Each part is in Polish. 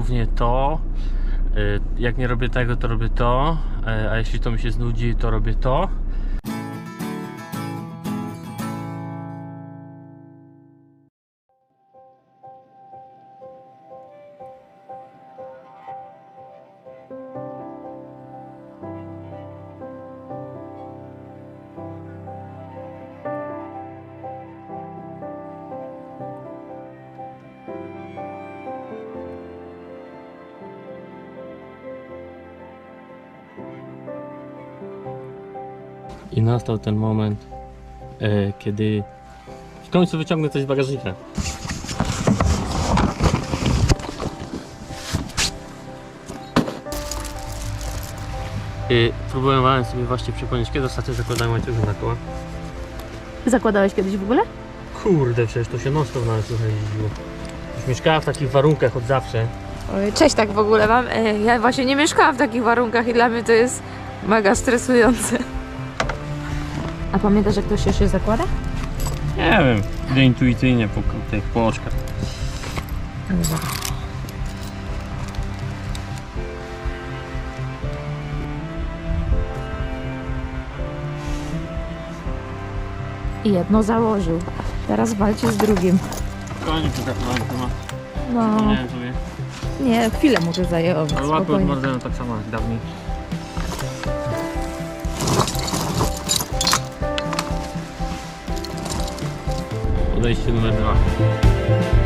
głównie to. Y, Jak nie robię tego, to robię to. y, A jeśli to mi się znudzi, to robię to. Nastał ten moment, e, kiedy w końcu wyciągnę coś z bagażnika. I próbowałem sobie właśnie przypomnieć, kiedy ostatnio zakładałem łańcuchy na koła. Zakładałeś kiedyś w ogóle? Kurde, przecież to się non-stop na łańcuchach jeździło. Już mieszkałem w takich warunkach od zawsze. Oj, Cześć, tak w ogóle mam. e, Ja właśnie nie mieszkałam w takich warunkach i dla mnie to jest mega stresujące. A pamiętasz, jak to się się zakłada? Nie wiem, idę intuicyjnie po tych po oczkach. I jedno założył. Teraz walczy z drugim. Temat. No, Przypomniałem sobie. nie, chwilę mu to zajęło. Ale łapy Spokojnie. odmardzają tak samo jak dawniej. Удачи номер два.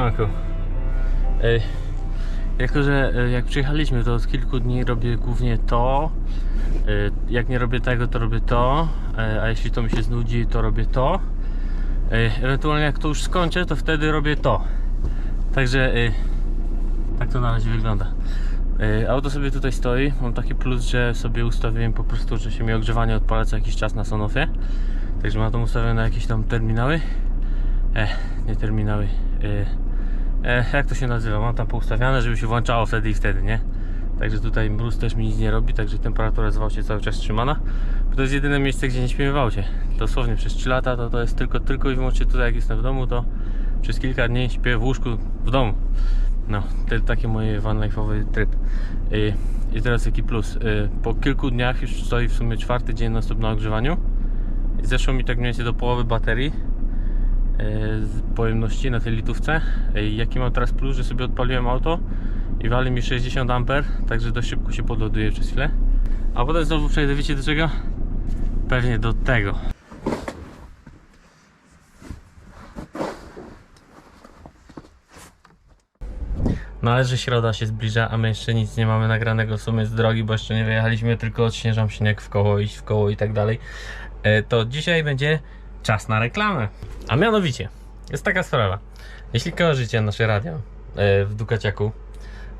Siemanko. Ej, jako, że e, jak przyjechaliśmy, to od kilku dni robię głównie to. E, Jak nie robię tego, to robię to. E, A jeśli to mi się znudzi, to robię to. Ewentualnie jak to już skończę, to wtedy robię to. Także tak to na razie wygląda. Auto sobie tutaj stoi. Mam taki plus, że sobie ustawiłem po prostu, że się mi ogrzewanie odpala co jakiś czas na Sonofie. Także mam to ustawione na jakieś tam terminały. E, nie terminały. Jak to się nazywa? Mam tam poustawiane, żeby się włączało wtedy i wtedy, nie? Także tutaj mróz też mi nic nie robi, także temperatura w aucie cały czas trzymana. To jest jedyne miejsce, gdzie nie śpimy w aucie. Dosłownie przez 3 lata to, to jest tylko, tylko i wyłącznie tutaj, jak jestem w domu, to przez kilka dni śpię w łóżku w domu. No, to taki mój van life'owy tryb. I, I teraz jaki plus? Y, Po kilku dniach już stoi w sumie czwarty dzień na stop na ogrzewaniu. Zeszło mi tak mniej więcej do połowy baterii pojemności na tej litówce. E, Jaki mam teraz plus, że sobie odpaliłem auto i wali mi 60 A, także dość szybko się podładuje przez chwilę. A potem znowu przejdę, wiecie do czego? Pewnie do tego. No ale że środa się zbliża, a my jeszcze nic nie mamy nagranego w sumie z drogi, bo jeszcze nie wyjechaliśmy, tylko odśnieżam śnieg w koło, iść w koło i tak dalej. E, To dzisiaj będzie czas na reklamę. A mianowicie, jest taka sprawa. Jeśli kojarzycie nasze radio e, w Dukaciaku,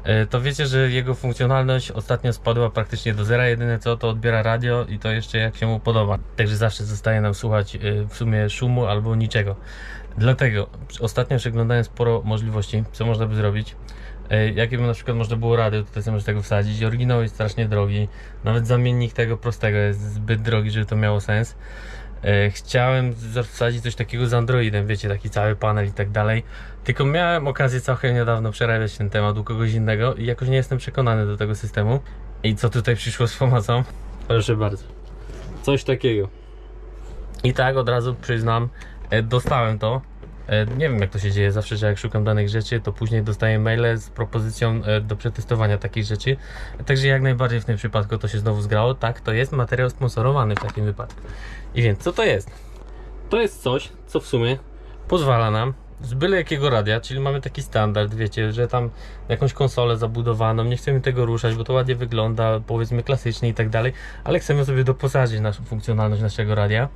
e, to wiecie, że jego funkcjonalność ostatnio spadła praktycznie do zera. Jedyne co to odbiera radio i to jeszcze jak się mu podoba. Także zawsze zostaje nam słuchać e, w sumie szumu albo niczego. Dlatego ostatnio przeglądałem sporo możliwości, co można by zrobić. Jakie by na przykład można było radio tutaj sobie tego wsadzić. Oryginał jest strasznie drogi. Nawet zamiennik tego prostego jest zbyt drogi, żeby to miało sens. E, Chciałem z- wsadzić coś takiego z Androidem, wiecie, taki cały panel i tak dalej. Tylko miałem okazję całkiem niedawno przerabiać ten temat u kogoś innego i jakoś nie jestem przekonany do tego systemu. I co tutaj przyszło z pomocą? Proszę bardzo. Coś takiego. I tak od razu przyznam, e, dostałem to. E, Nie wiem jak to się dzieje, zawsze, że jak szukam danych rzeczy, to później dostaję maile z propozycją e, do przetestowania takich rzeczy. Także jak najbardziej w tym przypadku to się znowu zgrało. Tak, to jest materiał sponsorowany w takim wypadku. I więc co to jest? To jest coś, co w sumie pozwala nam z byle jakiego radia, czyli mamy taki standard, wiecie, że tam jakąś konsolę zabudowaną, nie chcemy tego ruszać, bo to ładnie wygląda, powiedzmy klasycznie i tak dalej, ale chcemy sobie doposażyć naszą funkcjonalność naszego radia,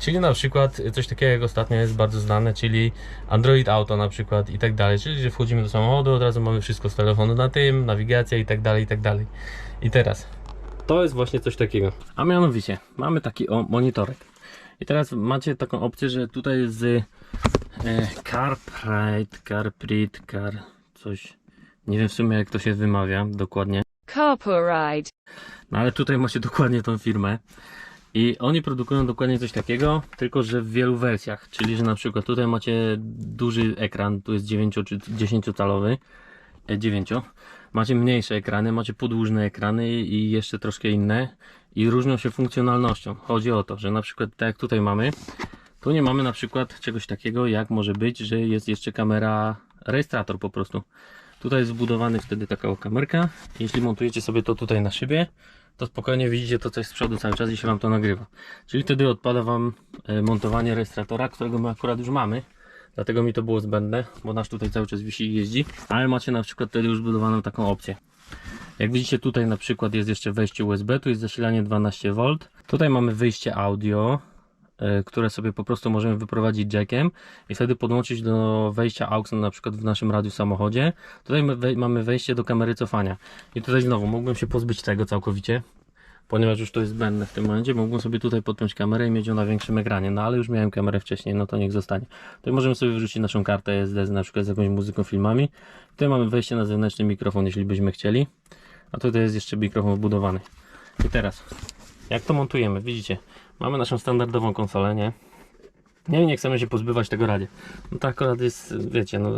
czyli na przykład coś takiego jak ostatnio jest bardzo znane, czyli Android Auto na przykład i tak dalej, czyli że wchodzimy do samochodu, od razu mamy wszystko z telefonu na tym, nawigacja i tak dalej, i tak dalej. I teraz, to jest właśnie coś takiego, a mianowicie mamy taki o monitorek. I teraz macie taką opcję, że tutaj jest z e, CarPlate, CarPrit, Car, coś, nie wiem w sumie jak to się wymawia dokładnie. Carporide. No ale tutaj macie dokładnie tą firmę. I oni produkują dokładnie coś takiego, tylko że w wielu wersjach. Czyli, że na przykład tutaj macie duży ekran, tu jest 9 czy 10 calowy, 9. Macie mniejsze ekrany, macie podłużne ekrany i jeszcze troszkę inne. I różnią się funkcjonalnością. Chodzi o to, że na przykład tak jak tutaj mamy, tu nie mamy na przykład czegoś takiego, jak może być, że jest jeszcze kamera, rejestrator po prostu. Tutaj jest wbudowany wtedy taka kamerka. Jeśli montujecie sobie to tutaj na szybie, to spokojnie widzicie to coś z przodu cały czas i się Wam to nagrywa. Czyli wtedy odpada Wam e, montowanie rejestratora, którego my akurat już mamy. Dlatego mi to było zbędne, bo nasz tutaj cały czas wisi i jeździ. Ale macie na przykład wtedy już zbudowaną taką opcję. Jak widzicie tutaj na przykład jest jeszcze wejście USB, tu jest zasilanie 12V. Tutaj mamy wyjście audio, e, które sobie po prostu możemy wyprowadzić jackiem i wtedy podłączyć do wejścia AUX na przykład w naszym radiu samochodzie. Tutaj mamy wejście do kamery cofania. I tutaj znowu mógłbym się pozbyć tego całkowicie, ponieważ już to jest zbędne w tym momencie. Mógłbym sobie tutaj podpiąć kamerę i mieć ją na większym ekranie, no ale już miałem kamerę wcześniej, no to niech zostanie. Tutaj możemy sobie wrzucić naszą kartę SD na przykład z jakąś muzyką, filmami. Tutaj mamy wejście na zewnętrzny mikrofon, jeśli byśmy chcieli. A tutaj jest jeszcze mikrofon wbudowany. I teraz, jak to montujemy? Widzicie, mamy naszą standardową konsolę, nie? Nie, nie chcemy się pozbywać tego radia. No to akurat jest, wiecie, no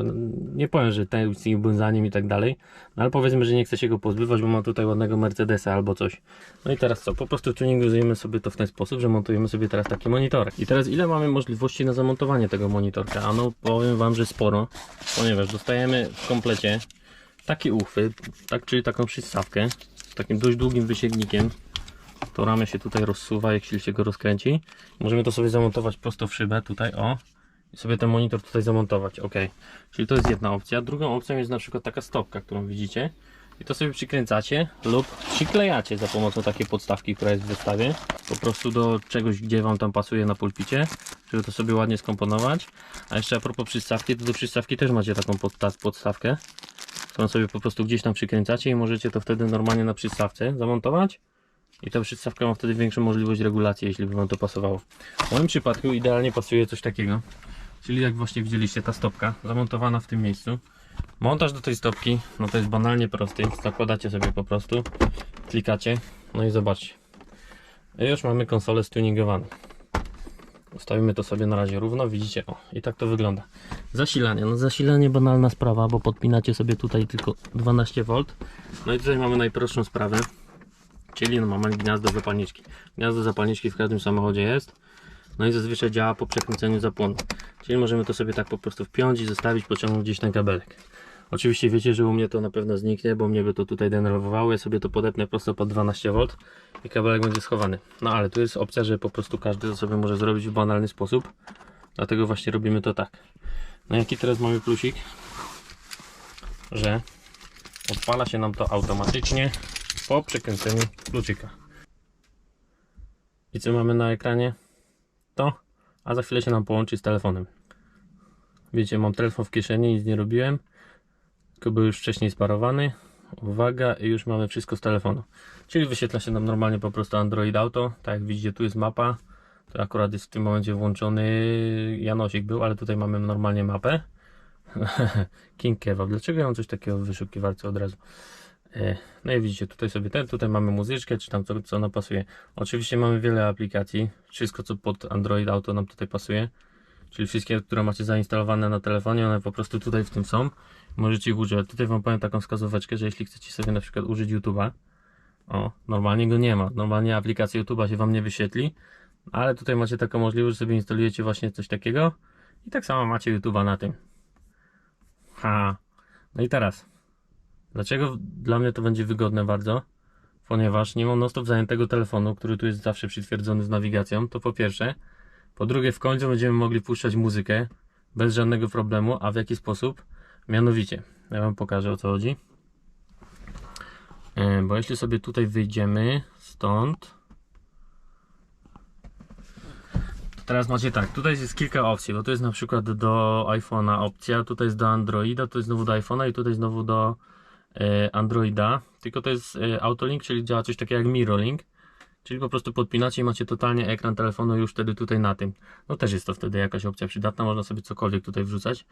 nie powiem, że ten z błędzaniem i tak dalej, no ale powiedzmy, że nie chcę się go pozbywać, bo mam tutaj ładnego Mercedesa albo coś. No i teraz co? Po prostu tuningujemy sobie to w ten sposób, że montujemy sobie teraz taki monitorek. I teraz ile mamy możliwości na zamontowanie tego monitorka? No powiem Wam, że sporo, ponieważ dostajemy w komplecie taki uchwyt, tak, czyli taką przystawkę z takim dość długim wysięgnikiem. To ramię się tutaj rozsuwa, jak się go rozkręci. Możemy to sobie zamontować prosto w szybę, tutaj o. I sobie ten monitor tutaj zamontować, ok. Czyli to jest jedna opcja. Drugą opcją jest na przykład taka stopka, którą widzicie. I to sobie przykręcacie lub przyklejacie za pomocą takiej podstawki, która jest w zestawie. Po prostu do czegoś, gdzie Wam tam pasuje na pulpicie, żeby to sobie ładnie skomponować. A jeszcze a propos przystawki, to do przystawki też macie taką podsta- podstawkę, którą sobie po prostu gdzieś tam przykręcacie i możecie to wtedy normalnie na przystawce zamontować. I ta przystawka ma wtedy większą możliwość regulacji, jeśli by Wam to pasowało. W moim przypadku idealnie pasuje coś takiego. Czyli jak właśnie widzieliście, ta stopka zamontowana w tym miejscu. Montaż do tej stopki, no to jest banalnie prosty. Zakładacie sobie po prostu, klikacie, no i zobaczcie. Już mamy konsolę stuningowaną. Ustawimy to sobie na razie równo, widzicie, o i tak to wygląda. Zasilanie, no zasilanie banalna sprawa, bo podpinacie sobie tutaj tylko 12V. No i tutaj mamy najprostszą sprawę, czyli no mamy gniazdo zapalniczki. Gniazdo zapalniczki w każdym samochodzie jest. No i zazwyczaj działa po przekręceniu zapłonu. Czyli możemy to sobie tak po prostu wpiąć i zostawić, pociągnąć gdzieś ten kabelek. Oczywiście wiecie, że u mnie to na pewno zniknie, bo mnie by to tutaj denerwowało. Ja sobie to podepnę prosto pod 12V i kabelek będzie schowany. No ale tu jest opcja, że po prostu każdy sobie może zrobić w banalny sposób. Dlatego właśnie robimy to tak. No jaki teraz mamy plusik? Że odpala się nam to automatycznie po przekręceniu kluczyka. I co mamy na ekranie? To, a za chwilę się nam połączy z telefonem. Wiecie, mam telefon w kieszeni, nic nie robiłem, był już wcześniej sparowany. Uwaga, i już mamy wszystko z telefonu. Czyli wyświetla się nam normalnie po prostu Android Auto. Tak jak widzicie, tu jest mapa. To akurat jest w tym momencie włączony Janosik był, ale tutaj mamy normalnie mapę. King Kebab. Dlaczego ja mam coś takiego w wyszukiwarce od razu? E, No i widzicie, tutaj sobie ten, tutaj mamy muzyczkę, czy tam co, co nam pasuje. Oczywiście mamy wiele aplikacji, wszystko co pod Android Auto nam tutaj pasuje. Czyli wszystkie, które macie zainstalowane na telefonie, one po prostu tutaj w tym są. Możecie ich używać. Tutaj wam powiem taką wskazóweczkę, że jeśli chcecie sobie na przykład użyć YouTube'a, o, normalnie go nie ma. Normalnie aplikacja YouTube'a się wam nie wyświetli, ale tutaj macie taką możliwość, że sobie instalujecie właśnie coś takiego i tak samo macie YouTube'a na tym. Ha. No i teraz. Dlaczego dla mnie to będzie wygodne bardzo? Ponieważ nie mam non-stop zajętego telefonu, który tu jest zawsze przytwierdzony z nawigacją, to po pierwsze. Po drugie, w końcu będziemy mogli puszczać muzykę bez żadnego problemu. A w jaki sposób? Mianowicie, ja Wam pokażę o co chodzi. E, Bo jeśli sobie tutaj wyjdziemy stąd, teraz macie tak, tutaj jest kilka opcji, bo to jest na przykład do iPhone'a opcja, tutaj jest do Androida, to jest znowu do iPhone'a i tutaj znowu do e, Androida, tylko to jest e, Autolink, czyli działa coś takiego jak Mirrorlink, czyli po prostu podpinacie i macie totalnie ekran telefonu już wtedy tutaj na tym. No też jest to wtedy jakaś opcja przydatna, można sobie cokolwiek tutaj wrzucać,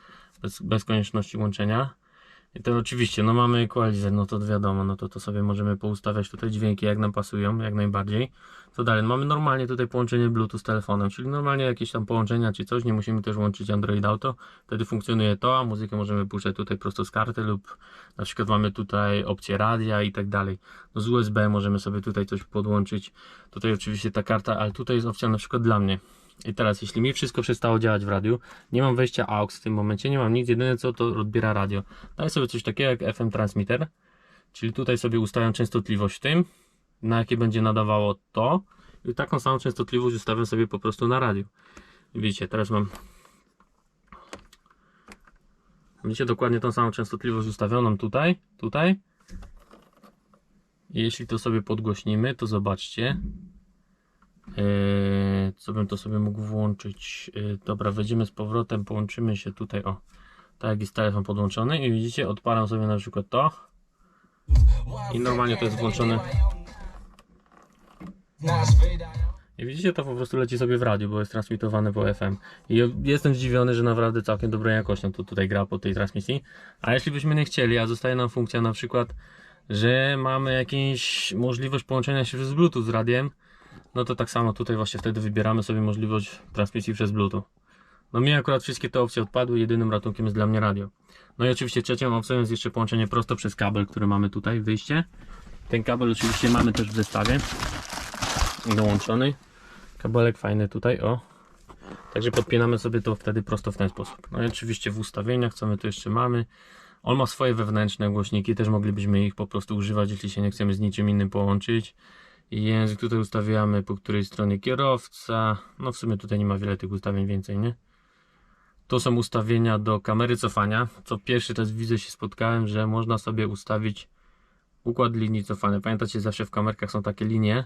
bez, bez konieczności łączenia. I to oczywiście, no mamy equalizer, no to wiadomo, no to to sobie możemy poustawiać tutaj dźwięki jak nam pasują, jak najbardziej. Co dalej? Mamy normalnie tutaj połączenie Bluetooth z telefonem, czyli normalnie jakieś tam połączenia czy coś, nie musimy też łączyć Android Auto, wtedy funkcjonuje to, a muzykę możemy puszczać tutaj prosto z karty lub na przykład mamy tutaj opcję radia i tak dalej. No z USB możemy sobie tutaj coś podłączyć, tutaj oczywiście ta karta, ale tutaj jest opcja na przykład dla mnie. I teraz, jeśli mi wszystko przestało działać w radiu, nie mam wejścia AUX w tym momencie, nie mam nic, jedyne co to odbiera radio. Daję sobie coś takiego jak FM transmitter, czyli tutaj sobie ustawiam częstotliwość w tym, na jakie będzie nadawało to i taką samą częstotliwość ustawiam sobie po prostu na radiu. Widzicie, teraz mam Widzicie dokładnie tą samą częstotliwość ustawioną tutaj, tutaj. I jeśli to sobie podgłośnimy, to zobaczcie. Yy, co bym to sobie mógł włączyć? Yy, dobra, wejdziemy z powrotem, połączymy się tutaj, o. Tak jak jest telefon podłączony i widzicie, odpalam sobie na przykład to. I normalnie to jest włączone. I widzicie, to po prostu leci sobie w radiu, bo jest transmitowane po FM. I jestem zdziwiony, że naprawdę całkiem dobrą jakością to tutaj gra po tej transmisji. A jeśli byśmy nie chcieli, a zostaje nam funkcja na przykład, że mamy jakąś możliwość połączenia się przez Bluetooth z radiem, no to tak samo tutaj właśnie wtedy wybieramy sobie możliwość transmisji przez Bluetooth. No mi akurat wszystkie te opcje odpadły, jedynym ratunkiem jest dla mnie radio. No i oczywiście trzecią opcją jest jeszcze połączenie prosto przez kabel, który mamy tutaj, wyjście. Ten kabel oczywiście mamy też w zestawie dołączony. Kabelek fajny tutaj, o. Także podpinamy sobie to wtedy prosto w ten sposób. No i oczywiście w ustawieniach, co my tu jeszcze mamy. On ma swoje wewnętrzne głośniki, też moglibyśmy ich po prostu używać, jeśli się nie chcemy z niczym innym połączyć. Język tutaj ustawiamy, po której stronie kierowca. No w sumie tutaj nie ma wiele tych ustawień więcej, nie? To są ustawienia do kamery cofania. Co pierwszy raz widzę się spotkałem, że można sobie ustawić układ linii cofania. Pamiętacie, zawsze w kamerkach są takie linie.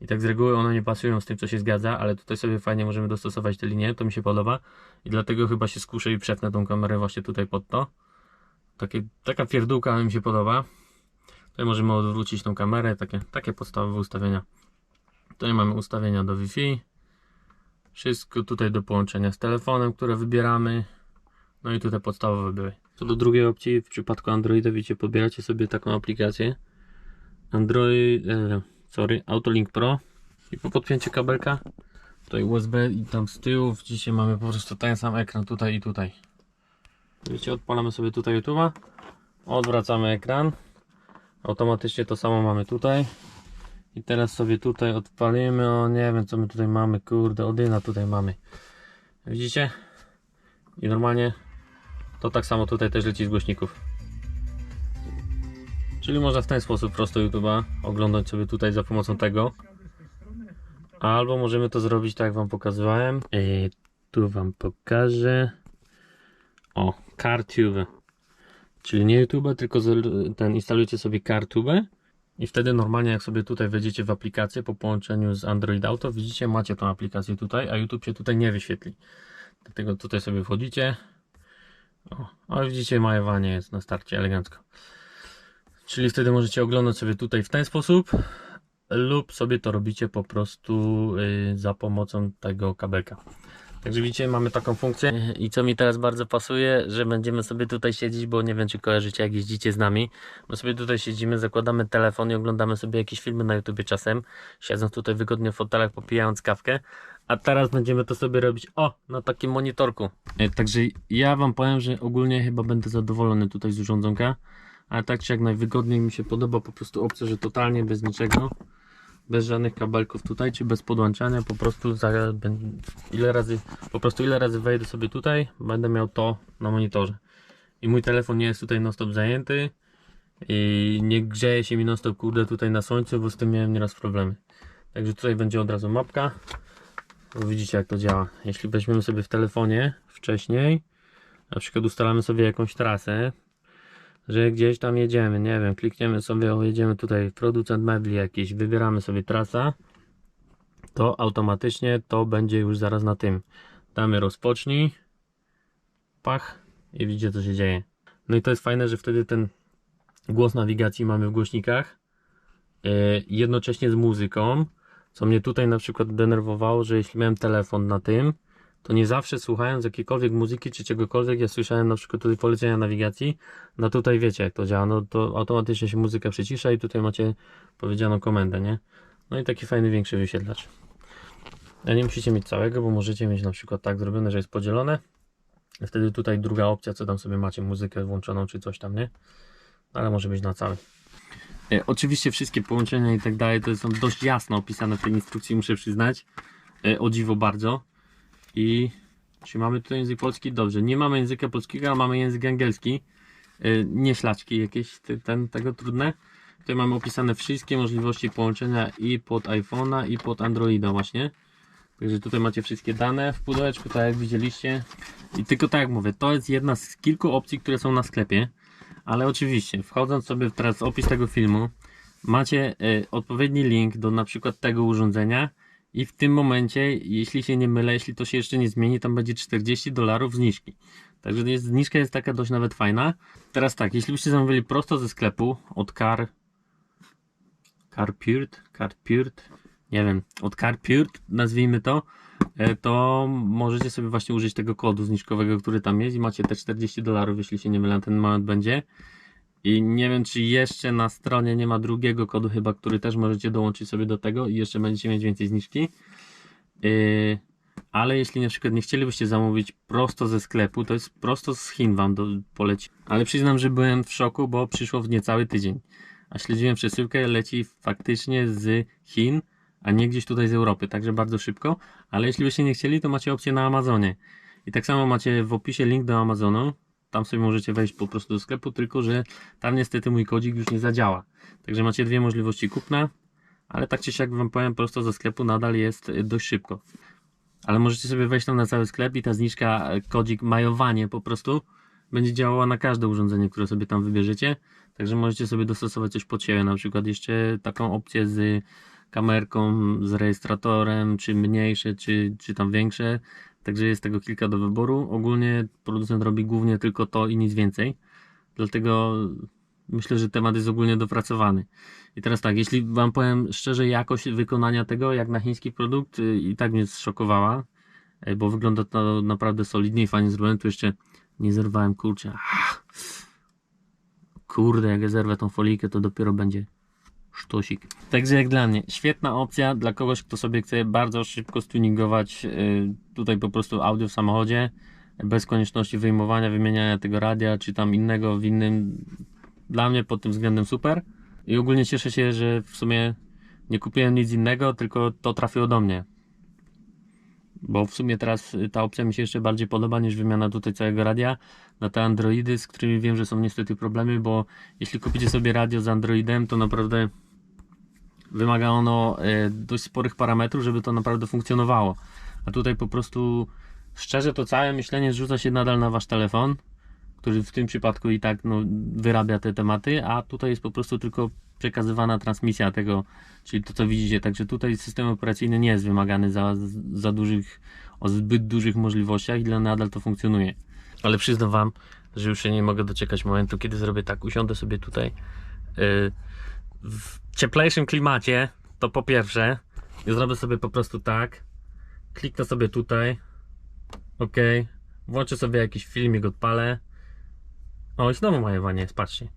I tak z reguły one nie pasują z tym, co się zgadza, ale tutaj sobie fajnie możemy dostosować te linie, to mi się podoba. I dlatego chyba się skuszę i przepnę tą kamerę właśnie tutaj pod to. Takie, taka pierdółka mi się podoba. Tutaj możemy odwrócić tą kamerę, takie, takie podstawowe ustawienia. Tutaj mamy ustawienia do Wi-Fi. Wszystko tutaj do połączenia z telefonem, które wybieramy. No i tutaj podstawowe były. Co do drugiej opcji, w przypadku Androida, wiecie, pobieracie sobie taką aplikację. Android, e, sorry, Autolink Pro. I po podpięciu kabelka, tutaj USB i tam z tyłu, dzisiaj mamy po prostu ten sam ekran tutaj i tutaj. Wiecie, odpalamy sobie tutaj YouTube'a. Odwracamy ekran. Automatycznie to samo mamy tutaj. I teraz sobie tutaj odpalimy. O nie wiem co my tutaj mamy. Kurde, Odyna tutaj mamy. Widzicie? I normalnie to tak samo tutaj też leci z głośników. Czyli można w ten sposób prosto YouTube'a oglądać sobie tutaj za pomocą tego. Albo możemy to zrobić tak jak wam pokazywałem. I tu wam pokażę. O, CarTube. Czyli nie YouTube, tylko ten instalujecie sobie CarTube i wtedy normalnie jak sobie tutaj wejdziecie w aplikację po połączeniu z Android Auto, widzicie, macie tą aplikację tutaj, a YouTube się tutaj nie wyświetli. Dlatego tutaj sobie wchodzicie. O, ale widzicie, majowanie jest na starcie elegancko. Czyli wtedy możecie oglądać sobie tutaj w ten sposób lub sobie to robicie po prostu y, za pomocą tego kabelka. Także widzicie, mamy taką funkcję i co mi teraz bardzo pasuje, że będziemy sobie tutaj siedzieć, bo nie wiem czy kojarzycie jak jeździcie z nami. My sobie tutaj siedzimy, zakładamy telefon i oglądamy sobie jakieś filmy na YouTubie czasem, siedząc tutaj wygodnie w fotelach, popijając kawkę. A teraz będziemy to sobie robić, o, na takim monitorku. E, Także ja wam powiem, że ogólnie chyba będę zadowolony tutaj z urządzonka. Ale tak czy jak najwygodniej mi się podoba po prostu opcja, że totalnie bez niczego bez żadnych kabelków tutaj, czy bez podłączania, po prostu za, ile razy, po prostu ile razy wejdę sobie tutaj, będę miał to na monitorze. I mój telefon nie jest tutaj non stop zajęty i nie grzeje się mi non stop kurde tutaj na słońcu, bo z tym miałem nieraz problemy. Także tutaj będzie od razu mapka. Widzicie jak to działa. Jeśli weźmiemy sobie w telefonie wcześniej, na przykład ustalamy sobie jakąś trasę, że gdzieś tam jedziemy, nie wiem, klikniemy sobie, o jedziemy tutaj, producent mebli jakiś, wybieramy sobie trasa, to automatycznie to będzie już zaraz na tym. Damy rozpocznij, pach i widzicie co się dzieje. No i to jest fajne, że wtedy ten głos nawigacji mamy w głośnikach, yy, jednocześnie z muzyką, co mnie tutaj na przykład denerwowało, że jeśli miałem telefon na tym, to nie zawsze słuchając jakiejkolwiek muzyki czy czegokolwiek, ja słyszałem na przykład tutaj polecenia nawigacji, no tutaj wiecie jak to działa, no to automatycznie się muzyka przycisza i tutaj macie powiedzianą komendę, nie? No i taki fajny większy wyświetlacz. A nie musicie mieć całego, bo możecie mieć na przykład tak zrobione, że jest podzielone. Wtedy tutaj druga opcja, co tam sobie macie, muzykę włączoną czy coś tam, nie? No, Ale może być na całe. E, oczywiście wszystkie połączenia i tak dalej to są dość jasno opisane w tej instrukcji, muszę przyznać. E, o dziwo bardzo. I czy mamy tutaj język polski? Dobrze, nie mamy języka polskiego, a mamy język angielski. E, nie ślaczki jakieś ten, tego trudne. Tutaj mamy opisane wszystkie możliwości połączenia i pod iPhone'a i pod Androida właśnie. Także tutaj macie wszystkie dane w pudełeczku, tak jak widzieliście. I tylko tak jak mówię, to jest jedna z kilku opcji, które są na sklepie. Ale oczywiście, wchodząc sobie teraz w opis tego filmu, macie e, odpowiedni link do na przykład tego urządzenia i w tym momencie, jeśli się nie mylę, jeśli to się jeszcze nie zmieni, tam będzie 40 dolarów zniżki. Także jest, zniżka jest taka dość nawet fajna. Teraz tak, jeśli byście zamówili prosto ze sklepu od Car Carpurt, Carpurt, nie wiem, od Carpurt nazwijmy to, e, to możecie sobie właśnie użyć tego kodu zniżkowego, który tam jest i macie te 40 dolarów, jeśli się nie mylę, ten moment będzie. I nie wiem, czy jeszcze na stronie nie ma drugiego kodu chyba, który też możecie dołączyć sobie do tego i jeszcze będziecie mieć więcej zniżki. Yy, ale jeśli na przykład nie chcielibyście zamówić prosto ze sklepu, to jest prosto z Chin wam do, poleci. Ale przyznam, że byłem w szoku, bo przyszło w niecały tydzień. A śledziłem przesyłkę, leci faktycznie z Chin, a nie gdzieś tutaj z Europy, także bardzo szybko. Ale jeśli byście nie chcieli, to macie opcję na Amazonie. I tak samo macie w opisie link do Amazonu. Tam sobie możecie wejść po prostu do sklepu, tylko że tam niestety mój kodzik już nie zadziała. Także macie dwie możliwości kupna, ale tak czy siak wam powiem, prosto ze sklepu nadal jest y, dość szybko. Ale możecie sobie wejść tam na cały sklep i ta zniżka, y, kodzik majowanie po prostu będzie działała na każde urządzenie, które sobie tam wybierzecie. Także możecie sobie dostosować coś pod siebie, na przykład jeszcze taką opcję z kamerką, z rejestratorem, czy mniejsze, czy, czy tam większe. Także jest tego kilka do wyboru. Ogólnie producent robi głównie tylko to i nic więcej. Dlatego myślę, że temat jest ogólnie dopracowany. I teraz tak, jeśli Wam powiem szczerze, jakość wykonania tego, jak na chiński produkt, y, i tak mnie zszokowała, y, bo wygląda to naprawdę solidnie i fajnie zrobione. Tu jeszcze nie zerwałem kurczę. Ach. Kurde, jak ja zerwę tą folijkę, to dopiero będzie sztosik. Także jak dla mnie, świetna opcja dla kogoś, kto sobie chce bardzo szybko stuningować y, tutaj po prostu audio w samochodzie, bez konieczności wyjmowania, wymieniania tego radia, czy tam innego w innym. Dla mnie pod tym względem super. I ogólnie cieszę się, że w sumie nie kupiłem nic innego, tylko to trafiło do mnie. Bo w sumie teraz y, ta opcja mi się jeszcze bardziej podoba niż wymiana tutaj całego radia na te Androidy, z którymi wiem, że są niestety problemy, bo jeśli kupicie sobie radio z Androidem, to naprawdę wymaga ono e, dość sporych parametrów, żeby to naprawdę funkcjonowało. A tutaj po prostu szczerze to całe myślenie zrzuca się nadal na wasz telefon, który w tym przypadku i tak no, wyrabia te tematy, a tutaj jest po prostu tylko przekazywana transmisja tego, czyli to co widzicie. Także tutaj system operacyjny nie jest wymagany za, za dużych, o zbyt dużych możliwościach i dla nadal to funkcjonuje. Ale przyznam wam, że już się nie mogę doczekać momentu, kiedy zrobię tak, usiądę sobie tutaj yy, w cieplejszym klimacie, to po pierwsze, zrobię sobie po prostu tak, kliknę sobie tutaj, ok, włączę sobie jakiś filmik, odpalę, o i znowu majowanie patrzcie,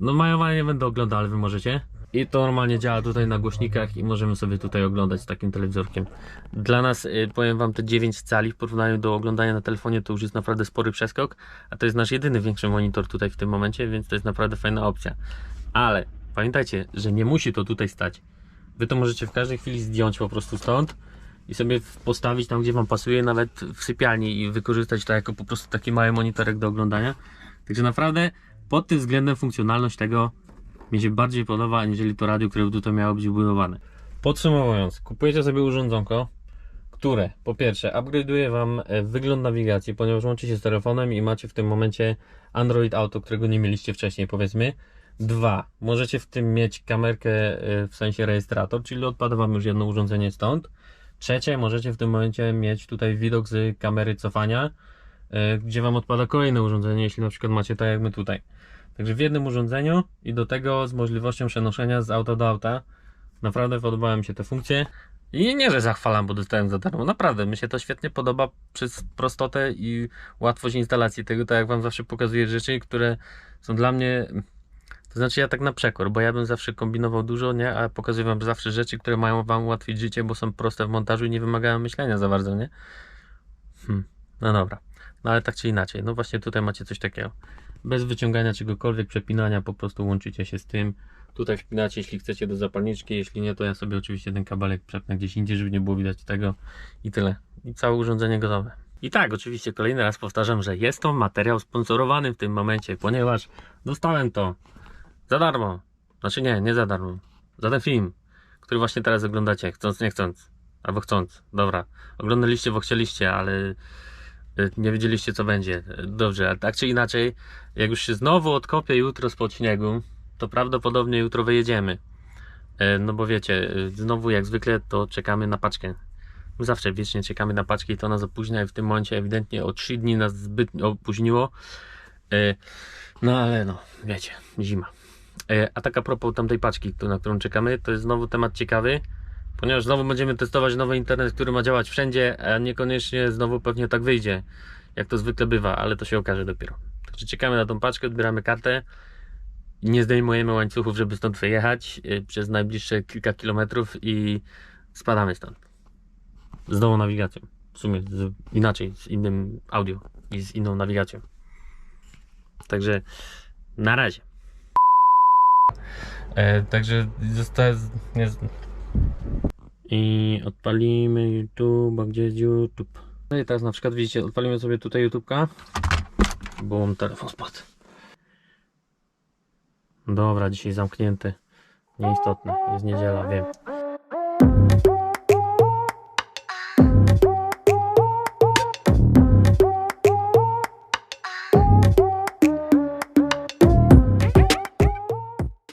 no majowanie nie będę oglądał, ale wy możecie. I to normalnie działa tutaj na głośnikach i możemy sobie tutaj oglądać takim telewizorkiem. Dla nas, y, powiem wam, te 9 cali w porównaniu do oglądania na telefonie to już jest naprawdę spory przeskok, a to jest nasz jedyny większy monitor tutaj w tym momencie, więc to jest naprawdę fajna opcja. Ale pamiętajcie, że nie musi to tutaj stać. Wy to możecie w każdej chwili zdjąć po prostu stąd i sobie postawić tam, gdzie wam pasuje, nawet w sypialni i wykorzystać to jako po prostu taki mały monitorek do oglądania. Także naprawdę pod tym względem funkcjonalność tego mi się bardziej podoba, aniżeli to radio, które tutaj miało być wbudowane. Podsumowując, kupujecie sobie urządzonko, które po pierwsze upgrade'uje Wam e, wygląd nawigacji, ponieważ łączy się z telefonem i macie w tym momencie Android Auto, którego nie mieliście wcześniej, powiedzmy. Dwa, możecie w tym mieć kamerkę e, w sensie rejestrator, czyli odpada Wam już jedno urządzenie stąd. Trzecie, możecie w tym momencie mieć tutaj widok z kamery cofania, e, gdzie Wam odpada kolejne urządzenie, jeśli na przykład macie tak jak my tutaj. Także w jednym urządzeniu i do tego z możliwością przenoszenia z auta do auta. Naprawdę podobały mi się te funkcje. I nie, że zachwalam, bo dostałem za darmo. Naprawdę, mi się to świetnie podoba przez prostotę i łatwość instalacji tego, tak jak Wam zawsze pokazuję rzeczy, które są dla mnie. To znaczy, ja tak na przekór, bo ja bym zawsze kombinował dużo, nie? A pokazuję Wam zawsze rzeczy, które mają Wam ułatwić życie, bo są proste w montażu i nie wymagają myślenia za bardzo, nie? Hmm, no dobra. No ale tak czy inaczej, no właśnie tutaj macie coś takiego. Bez wyciągania czegokolwiek, przepinania, po prostu łączycie się z tym. Tutaj wpinacie, jeśli chcecie do zapalniczki, jeśli nie, to ja sobie oczywiście ten kabelek przepnę gdzieś indziej, żeby nie było widać tego i tyle. I całe urządzenie gotowe. I tak, oczywiście kolejny raz powtarzam, że jest to materiał sponsorowany w tym momencie, ponieważ dostałem to za darmo. Znaczy nie, nie za darmo. Za ten film, który właśnie teraz oglądacie, chcąc, nie chcąc. Albo chcąc. Dobra. Oglądaliście, bo chcieliście, ale y, nie wiedzieliście co będzie. Dobrze, a tak czy inaczej, jak już się znowu odkopię jutro spod śniegu, to prawdopodobnie jutro wyjedziemy. E, No bo wiecie, y, znowu jak zwykle to czekamy na paczkę. My zawsze wiecznie czekamy na paczkę i to nas opóźnia i w tym momencie ewidentnie o 3 dni nas zbyt opóźniło. E, No ale no, wiecie, zima. E, A tak a propos tamtej paczki, na którą czekamy, to jest znowu temat ciekawy, ponieważ znowu będziemy testować nowy internet, który ma działać wszędzie, a niekoniecznie znowu pewnie tak wyjdzie, jak to zwykle bywa, ale to się okaże dopiero. Także czekamy na tą paczkę, odbieramy kartę. Nie zdejmujemy łańcuchów, żeby stąd wyjechać y, przez najbliższe kilka kilometrów i spadamy stąd. Z nową nawigacją. W sumie z, inaczej, z innym audio i z inną nawigacją. Także na razie. E, także zostaje. Nie, I odpalimy YouTube, gdzie jest YouTube? No i teraz na przykład widzicie, odpalimy sobie tutaj YouTube'ka, bo mam telefon spadł. Dobra, dzisiaj zamknięty. Nieistotne, jest niedziela, wiem.